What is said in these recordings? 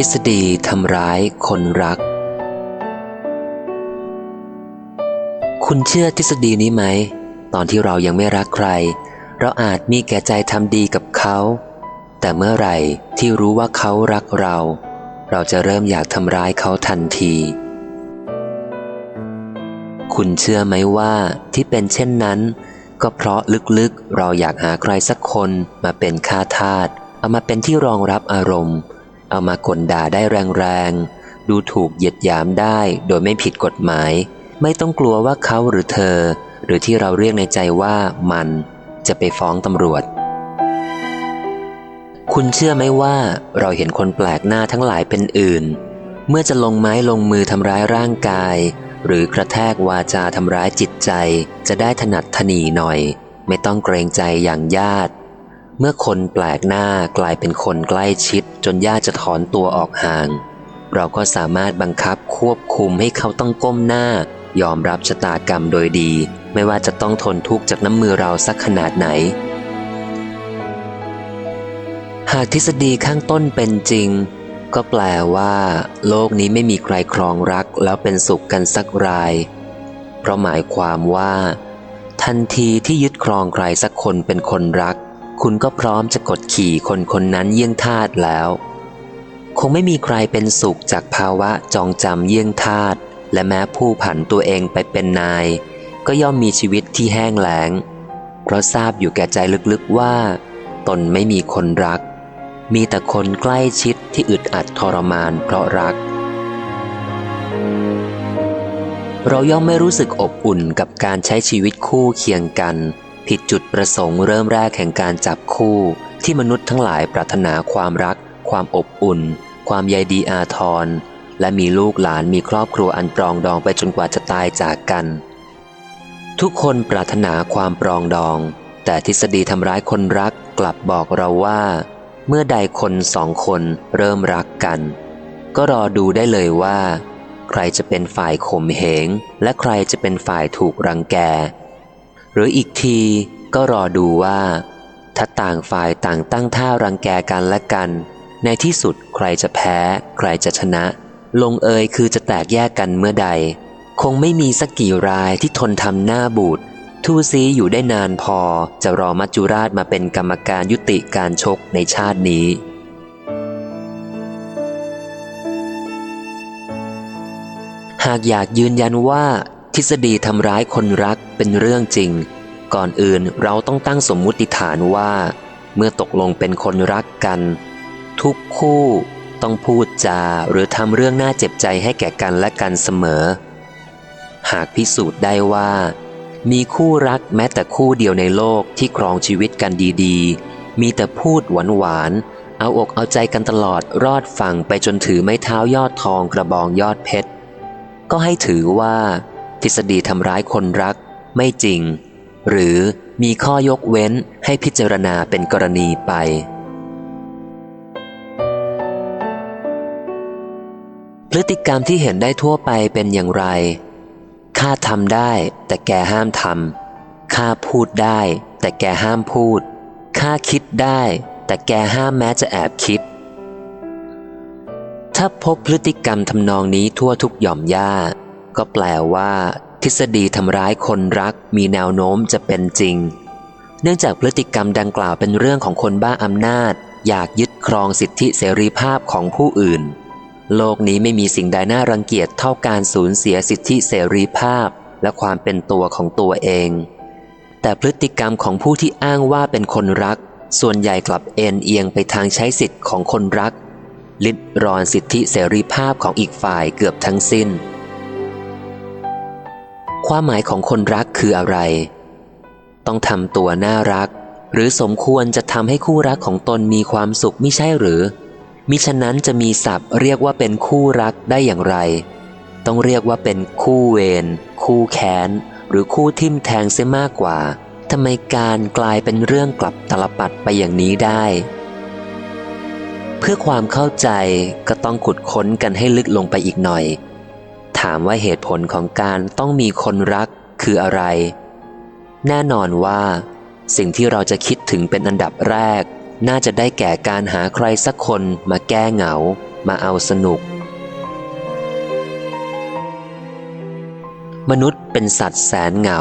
ทฤษฎีทำร้ายคนรัก คุณเชื่อทฤษฎีนี้ไหม ตอนที่เรายังไม่รักใคร เราอาจมีแก่ใจทำดีกับเขา แต่เมื่อไหร่ที่รู้ว่าเขารักเรา เราจะเริ่มอยากทำร้ายเขาทันที คุณเชื่อไหมว่าที่เป็นเช่นนั้น ก็เพราะลึกๆ เราอยากหาใครสักคนมาเป็นค่าทาสเอามาเป็นที่รองรับอารมณ์ เอามากลด่าได้แรงๆ ดูถูกเหยียดหยามได้โดยไม่ผิดกฎหมาย ไม่ต้องกลัวว่าเขาหรือเธอ หรือที่เราเรียกในใจว่ามันจะไปฟ้องตำรวจ คุณเชื่อไหมว่าเราเห็นคนแปลกหน้าทั้งหลายเป็นอื่น เมื่อจะลงไม้ลงมือทำร้ายร่างกาย หรือกระแทกวาจาทำร้ายจิตใจ จะได้ถนัดถนีหน่อย ไม่ต้องเกรงใจอย่างญาติ เมื่อคนแปลกหน้ากลายเป็นคนใกล้ชิด จนญาติจะถอนตัวออกห่าง เราก็สามารถบังคับควบคุมให้เขาต้องก้มหน้า ยอมรับชะตากรรมโดยดี ไม่ว่าจะต้องทนทุกข์จากน้ำมือเราสักขนาดไหน หากทฤษฎีข้างต้นเป็นจริง ก็แปลว่า โลกนี้ไม่มีใครครองรักแล้วเป็นสุขกันสักราย เพราะหมายความว่า ทันทีที่ยึดครองใครสักคนเป็นคนรัก คุณก็พร้อมจะกดขี่คนคนนั้นเยี่ยงทาสแล้ว คงไม่มีใครเป็นสุขจากภาวะจองจำเยี่ยงทาสและแม้ผู้ผันตัวเองไปเป็นนาย ก็ย่อมมีชีวิตที่แห้งแล้ง เพราะทราบอยู่แก่ใจลึกๆว่า ตนไม่มีคนรัก มีแต่คนใกล้ชิดที่อึดอัดทรมานเพราะรัก เราย่อมไม่รู้สึกอบอุ่นกับการใช้ชีวิตคู่เคียงกัน ผิดจุดประสงค์เริ่มแรกแห่งการจับคู่ที่มนุษย์ทั้งหลายปรารถนาความรัก ความอบอุ่น ความใยดีอาทร และมีลูกหลานมีครอบครัวอันปรองดองไปจนกว่าจะตายจากกัน ทุกคนปรารถนาความปรองดอง แต่ทฤษฎีทำร้ายคนรักกลับบอกเราว่า เมื่อใดคนสองคนเริ่มรักกัน ก็รอดูได้เลยว่า ใครจะเป็นฝ่ายข่มเหงและใครจะเป็นฝ่ายถูกรังแก หรืออีกทีก็รอดูว่า ถ้าต่างฝ่ายต่างตั้งท่ารังแกกันและกัน ในที่สุดใครจะแพ้ ใครจะชนะ ลงเอยคือจะแตกแยกกันเมื่อใด คงไม่มีสักกี่รายที่ทนทำหน้าบูดทูซีอยู่ได้นานพอจะรอมัจจุราชมาเป็นกรรมการยุติการชกในชาตินี้ หากอยากยืนยันว่า ทฤษฎีทำร้ายคนรักเป็นเรื่องจริง ก่อนอื่นเราต้องตั้งสมมุติฐานว่า เมื่อตกลงเป็นคนรักกัน ทุกคู่ต้องพูดจาหรือทำเรื่องน่าเจ็บใจให้แก่กันและกันเสมอ หากพิสูจน์ได้ว่า มีคู่รักแม้แต่คู่เดียวในโลกที่ครองชีวิตกันดีๆ มีแต่พูดหวานๆเอาอกเอาใจกันตลอดรอดฝั่งไปจนถือไม้เท้ายอดทองกระบองยอดเพชร ก็ให้ถือว่า ทฤษฎีทำร้ายคนรัก ไม่จริง หรือมีข้อยกเว้นให้พิจารณาเป็นกรณีไป พฤติกรรมที่เห็นได้ทั่วไปเป็นอย่างไรข้าทำได้ แต่แกห้ามทำข้าพูดได้ แต่แกห้ามพูดข้าคิดได้ แต่แกห้ามแม้จะแอบคิด ถ้าพบพฤติกรรมทำนองนี้ทั่วทุกหย่อมย่า ก็แปลว่า ทฤษฎีทำร้ายคนรักมีแนวโน้มจะเป็นจริง เนื่องจากพฤติกรรมดังกล่าวเป็นเรื่องของคนบ้าอำนาจ อยากยึดครองสิทธิเสรีภาพของผู้อื่น โลกนี้ไม่มีสิ่งใดน่ารังเกียจเท่าการสูญเสียสิทธิเสรีภาพ และความเป็นตัวของตัวเอง แต่พฤติกรรมของผู้ที่อ้างว่าเป็นคนรัก ส่วนใหญ่กลับเอ็นเอียงไปทางใช้สิทธิ์ของคนรักลิดรอนสิทธิเสรีภาพของอีกฝ่ายเกือบทั้งสิ้น ความหมายของคนรักคืออะไร ต้องทำตัวน่ารัก หรือสมควรจะทำให้คู่รักของตนมีความสุขไม่ใช่หรือ มิฉะนั้นจะมีศัพท์เรียกว่าเป็นคู่รักได้อย่างไร ต้องเรียกว่าเป็นคู่เวรคู่แค้น หรือคู่ทิมแทงเสียมากกว่าทำไมการกลายเป็นเรื่องกลับตลปัดไปอย่างนี้ได้ เพื่อความเข้าใจก็ต้องขุดค้นกันให้ลึกลงไปอีกหน่อย ถามว่าเหตุผลของการต้องมีคนรักคืออะไร แน่นอนว่า สิ่งที่เราจะคิดถึงเป็นอันดับแรก น่าจะได้แก่การหาใครสักคนมาแก้เหงา มาเอาสนุก มนุษย์เป็นสัตว์แสนเหงา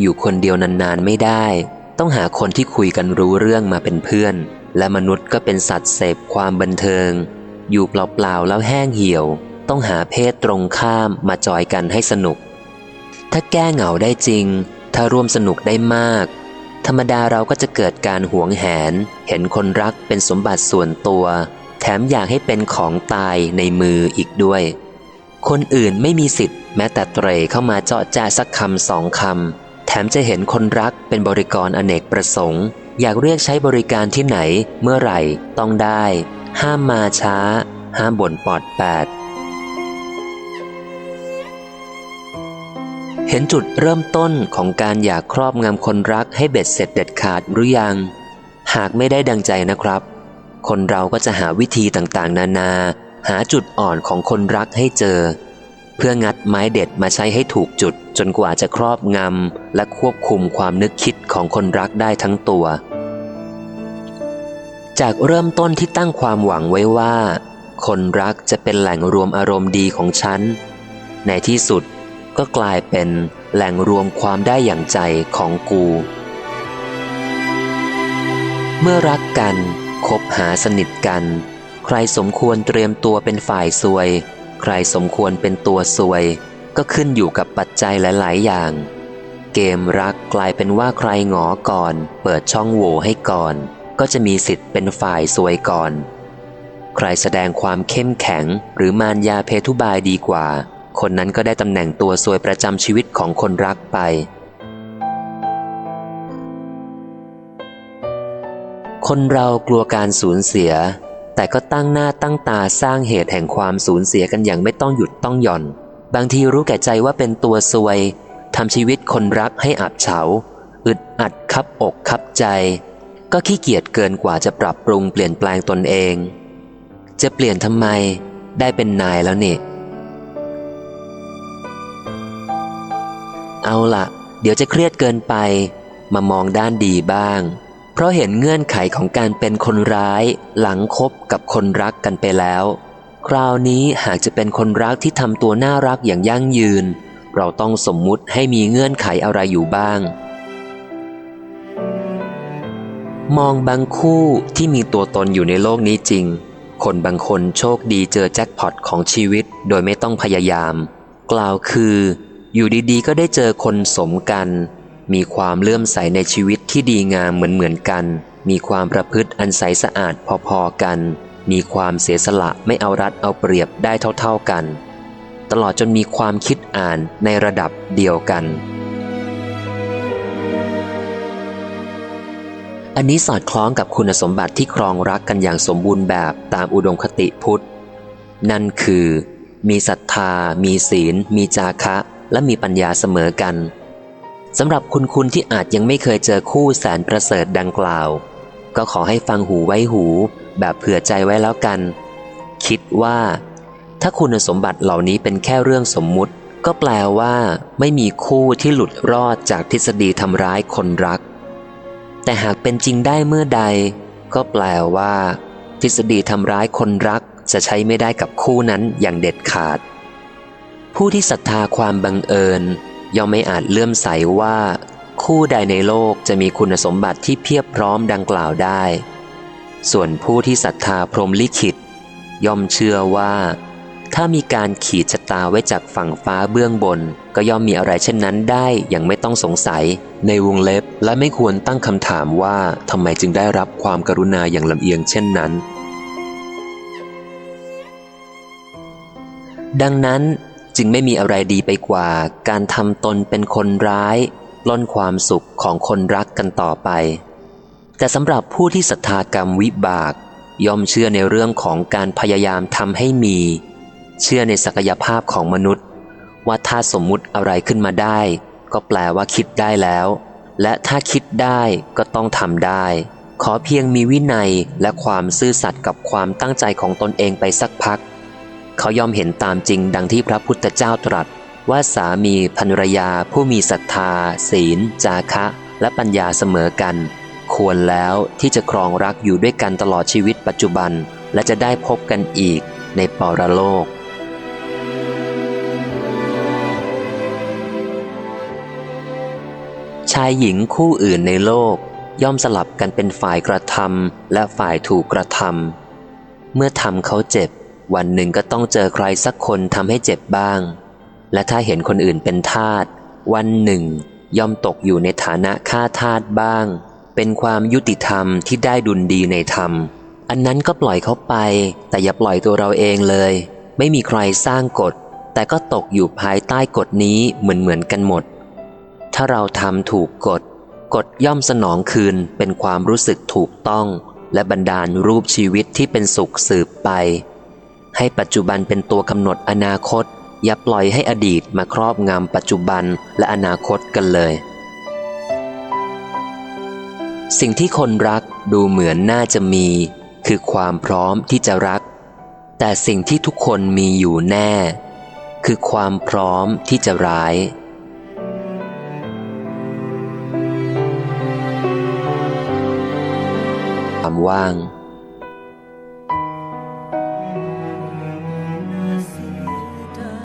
อยู่คนเดียวนานๆไม่ได้ ต้องหาคนที่คุยกันรู้เรื่องมาเป็นเพื่อน และมนุษย์ก็เป็นสัตว์เสพความบันเทิง อยู่เปล่าๆแล้วแห้งเหี่ยว ต้องหาเพศตรงข้ามมาจอยกันให้สนุก ถ้าแก้เหงาได้จริง ถ้าร่วมสนุกได้มาก ธรรมดาเราก็จะเกิดการหวงแหน เห็นคนรักเป็นสมบัติส่วนตัว แถมอยากให้เป็นของตายในมืออีกด้วย คนอื่นไม่มีสิทธิ์แม้แต่เตรเข้ามาเจาะแจ้สักคำสองคำแถมจะเห็นคนรักเป็นบริกรอเนกประสงค์ อยากเรียกใช้บริการที่ไหน เมื่อไหร่ต้องได้ ห้ามมาช้า ห้ามบ่นปอดแปด เห็นจุดเริ่มต้นของการอยากครอบงำคนรักให้เบ็ดเสร็จเด็ดขาดหรือยัง หากไม่ได้ดังใจนะครับ คนเราก็จะหาวิธีต่างๆ นานา หาจุดอ่อนของคนรักให้เจอ เพื่องัดไม้เด็ดมาใช้ให้ถูกจุด จนกว่าจะครอบงำและควบคุมความนึกคิดของคนรักได้ทั้งตัว จากเริ่มต้นที่ตั้งความหวังไว้ว่า คนรักจะเป็นแหล่งรวมอารมณ์ดีของฉันในที่สุด ก็กลายเป็นแหล่งรวมความได้อย่างใจของกู เมื่อรักกันคบหาสนิทกัน ใครสมควรเตรียมตัวเป็นฝ่ายซวย ใครสมควรเป็นตัวซวย ก็ขึ้นอยู่กับปัจจัยหลาย ๆ อย่าง เกมรักกลายเป็นว่าใครหงอก่อน เปิดช่องโหว่ให้ก่อน ก็จะมีสิทธิ์เป็นฝ่ายซวยก่อน ใครแสดงความเข้มแข็งหรือมารยาเพทุบายดีกว่า คนนั้นก็ได้ตำแหน่งตัวซวยประจำชีวิตของคนรักไป คนเรากลัวการสูญเสีย แต่ก็ตั้งหน้าตั้งตาสร้างเหตุแห่งความสูญเสียกันอย่างไม่ต้องหยุดต้องหย่อน บางทีรู้แก่ใจว่าเป็นตัวซวยทำชีวิตคนรักให้อับเฉา อึดอัดคับอกคับใจ ก็ขี้เกียจเกินกว่าจะปรับปรุงเปลี่ยนแปลงตนเอง จะเปลี่ยนทำไม ได้เป็นนายแล้วเนี่ เอาละเดี๋ยวจะเครียดเกินไป มามองด้านดีบ้าง เพราะเห็นเงื่อนไขของการเป็นคนร้ายหลังคบกับคนรักกันไปแล้ว คราวนี้หากจะเป็นคนรักที่ทำตัวน่ารักอย่างยั่งยืน เราต้องสมมุติให้มีเงื่อนไขอะไรอยู่บ้าง มองบางคู่ที่มีตัวตนอยู่ในโลกนี้จริง คนบางคนโชคดีเจอแจ็คพอตของชีวิตโดยไม่ต้องพยายาม กล่าวคือ อยู่ดีๆ ก็ได้เจอคนสมกัน มีความเลื่อมใสในชีวิตที่ดีงามเหมือนๆกัน มีความประพฤติอันใสสะอาดพอๆกัน มีความเสียสละไม่เอารัดเอาเปรียบได้เท่าๆกัน ตลอดจนมีความคิดอ่านในระดับเดียวกัน อันนี้สอดคล้องกับคุณสมบัติที่ครองรักกันอย่างสมบูรณ์แบบตามอุดมคติพุทธ นั่นคือ มีศรัทธา มีศีล มีจาคะ และมีปัญญาเสมอกันสำหรับคุณคุณที่อาจยังไม่เคยเจอคู่แสนประเสริฐดังกล่าว ก็ขอให้ฟังหูไว้หู แบบเผื่อใจไว้แล้วกัน คิดว่า ถ้าคุณสมบัติเหล่านี้เป็นแค่เรื่องสมมุติ ก็แปลว่า ไม่มีคู่ที่หลุดรอดจากทฤษฎีทำร้ายคนรัก แต่หากเป็นจริงได้เมื่อใด ก็แปลว่า ทฤษฎีทำร้ายคนรักจะใช้ไม่ได้กับคู่นั้นอย่างเด็ดขาด ผู้ที่ศรัทธาความบังเอิญ ย่อมไม่อาจเลื่อมใสว่า คู่ใดในโลกจะมีคุณสมบัติที่เพียบพร้อมดังกล่าวได้ ส่วนผู้ที่ศรัทธาพรหมลิขิต ย่อมเชื่อว่า ถ้ามีการขีดชะตาไว้จากฝั่งฟ้าเบื้องบน ก็ย่อมมีอะไรเช่นนั้นได้อย่างไม่ต้องสงสัยในวงเล็บและไม่ควรตั้งคำถามว่าทำไมจึงได้รับความกรุณาอย่างลำเอียงเช่นนั้น ดังนั้น จึงไม่มีอะไรดีไปกว่า การทำตนเป็นคนร้ายปล้นความสุขของคนรักกันต่อไป แต่สำหรับผู้ที่ศรัทธากรรมวิบาก ย่อมเชื่อในเรื่องของการพยายามทำให้มี เชื่อในศักยภาพของมนุษย์ ว่าถ้าสมมุติอะไรขึ้นมาได้ ก็แปลว่าคิดได้แล้ว และถ้าคิดได้ก็ต้องทำได้ ขอเพียงมีวินัยและความซื่อสัตย์กับความตั้งใจของตนเองไปสักพัก เขายอมเห็นตามจริงดังที่พระพุทธเจ้าตรัส ว่าสามีภรรยาผู้มีศรัทธา ศีล จาคะ และปัญญาเสมอกัน ควรแล้วที่จะครองรักอยู่ด้วยกันตลอดชีวิตปัจจุบัน และจะได้พบกันอีกในปรโลกชายหญิงคู่อื่นในโลก ย่อมสลับกันเป็นฝ่ายกระทำและฝ่ายถูกกระทำเมื่อทำเขาเจ็บ วันหนึ่งก็ต้องเจอใครสักคนทำให้เจ็บบ้าง และถ้าเห็นคนอื่นเป็นทาสวันหนึ่ง ย่อมตกอยู่ในฐานะฆ่าทาสบ้าง เป็นความยุติธรรมที่ได้ดุลดีในธรรม อันนั้นก็ปล่อยเขาไป แต่อย่าปล่อยตัวเราเองเลย ไม่มีใครสร้างกฎ แต่ก็ตกอยู่ภายใต้กฎนี้เหมือนเหมือนๆกันหมด ถ้าเราทำถูกกฎ กฎย่อมสนองคืนเป็นความรู้สึกถูกต้อง และบันดาลรูปชีวิตที่เป็นสุขสืบไป ให้ปัจจุบันเป็นตัวกำหนดอนาคต อย่าปล่อยให้อดีตมาครอบงำปัจจุบันและอนาคตกันเลย สิ่งที่คนรักดูเหมือนน่าจะมี คือความพร้อมที่จะรัก แต่สิ่งที่ทุกคนมีอยู่แน่ คือความพร้อมที่จะร้ายความว่าง